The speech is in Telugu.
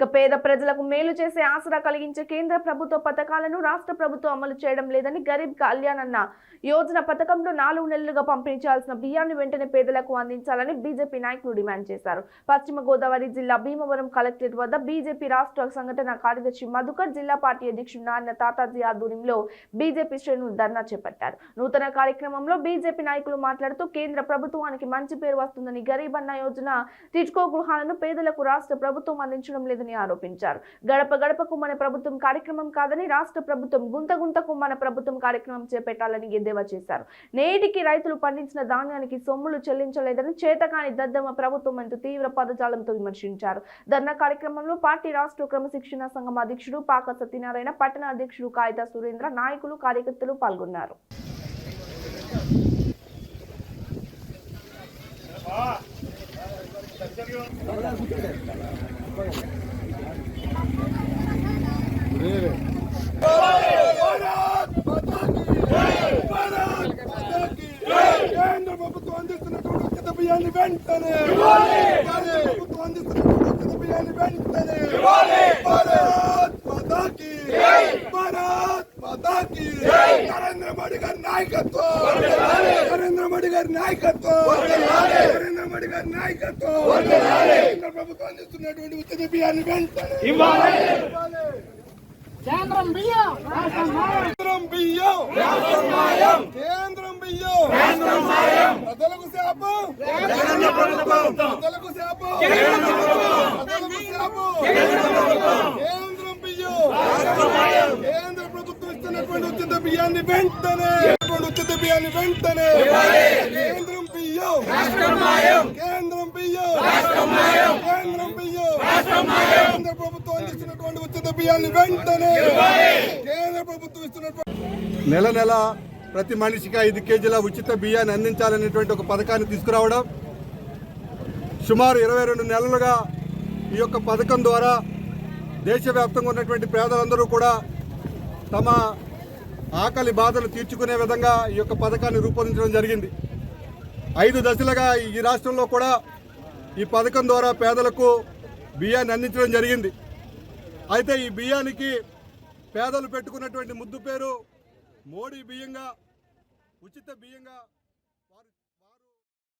ఇక పేద ప్రజలకు మేలు చేసే ఆసరా కలిగించే కేంద్ర ప్రభుత్వ పథకాలను రాష్ట్ర ప్రభుత్వం అమలు చేయడం లేదని గరీబ్ కళ్యాణ్ అన్న. యోజన పథకంలో నాలుగు నెలలుగా పంపిణీ చేయాల్సిన బియ్యాన్ని వెంటనే పేదలకు అందించాలని బీజేపీ నాయకులు డిమాండ్ చేశారు. పశ్చిమ గోదావరి జిల్లా భీమవరం కలెక్టరేట్ వద్ద బీజేపీ రాష్ట్ర సంఘటన కార్యదర్శి మధుకర్ జిల్లా పార్టీ అధ్యక్షుడు నాన్న తాతాజీ ఆధ్వర్యంలో బీజేపీ శ్రేణులు ధర్నా చేపట్టారు. నూతన కార్యక్రమంలో బీజేపీ నాయకులు మాట్లాడుతూ కేంద్ర ప్రభుత్వానికి మంచి పేరు వస్తుందని గరీబ్ అన్న యోజన టిడ్కో గృహాలను పేదలకు రాష్ట్ర ప్రభుత్వం అందించడం లేదని ఆరోపించారు. గడప గడపకు మన ప్రభుత్వం కార్యక్రమం కాదని రాష్ట్ర ప్రభుత్వం గుంత గుంతకు మన ప్రభుత్వం కార్యక్రమం చేపట్టాలని ఎద్దేవా చేశారు. నేటికి రైతులు పండించిన ధాన్యానికి సొమ్ములు చెల్లించలేదని చేతకాని దద్దమ్మ ప్రభుత్వం అంటూ తీవ్ర పదజాలంతో విమర్శించారు. ధర్నా కార్యక్రమంలో పార్టీ రాష్ట్ర క్రమశిక్షణ సంఘం అధ్యక్షుడు పాక సత్యనారాయణ పట్టణ అధ్యక్షుడు కాగిత సురేంద్ర నాయకులు కార్యకర్తలు పాల్గొన్నారు. కేంద్ర ప్రభుత్వం అందిస్తున్నటువంటి ఉచిత బియ్యాన్ని వెంటనే ప్రభుత్వం అందిస్తున్నటువంటి ఉచిత బియ్యాన్ని వెంటనే భారత్ మాతాకి భారత్ మాతాకి నరేంద్ర మోడీ గారి నాయకత్వం నరేంద్ర మోడీ గారి నాయకత్వం నరేంద్ర మోడీ గారి నాయకత్వం కేంద్ర ప్రభుత్వం అందిస్తున్నటువంటి ఉచిత బియ్యాన్ని వెంటనే ఇవ్వాలి కేంద్రం బియ్యం రాష్ట్రం మాయం. కేంద్రం బియ్యం రాష్ట్రం మాయం కేంద్రం బియ్యం రాష్ట్రం మాయం ప్రజలకు శాపం ప్రజలకు శాపం ప్రజలకు శాపం కేంద్రం బియ్యం రాష్ట్రం మాయం కేంద్ర ప్రభుత్వం ఇస్తున్నటువంటి ఉచిత బియ్యాన్ని వెంటనే ఉచిత బియ్యాన్ని వెంటనే కేంద్రం బియ్యం రాష్ట్రం మాయం కేంద్రం బియ్యం రాష్ట్రం మాయం కేంద్రం బియ్యం రాష్ట్రం మాయం కేంద్ర ప్రభుత్వం అందిస్తున్నటువంటి ఉచిత బియ్యాన్ని వెంటనే కేంద్ర ప్రభుత్వం ఇస్తున్నటువంటి నెల నెల ప్రతి మనిషికి ఐదు కేజీల ఉచిత బియ్యాన్ని అందించాలనేటువంటి ఒక పథకాన్ని తీసుకురావడం సుమారు ఇరవై రెండు నెలలుగా ఈ యొక్క పథకం ద్వారా దేశవ్యాప్తంగా ఉన్నటువంటి పేదలందరూ కూడా తమ ఆకలి బాధలు తీర్చుకునే విధంగా ఈ యొక్క పథకాన్ని రూపొందించడం జరిగింది. ఐదు దశలుగా ఈ రాష్ట్రంలో కూడా ఈ పథకం ద్వారా పేదలకు బియ్యాన్ని అందించడం జరిగింది. అయితే ఈ బియ్యానికి పేదలు పెట్టుకున్నటువంటి ముద్దు పేరు మోడీ బియ్యంగా ఉచిత బియ్యంగా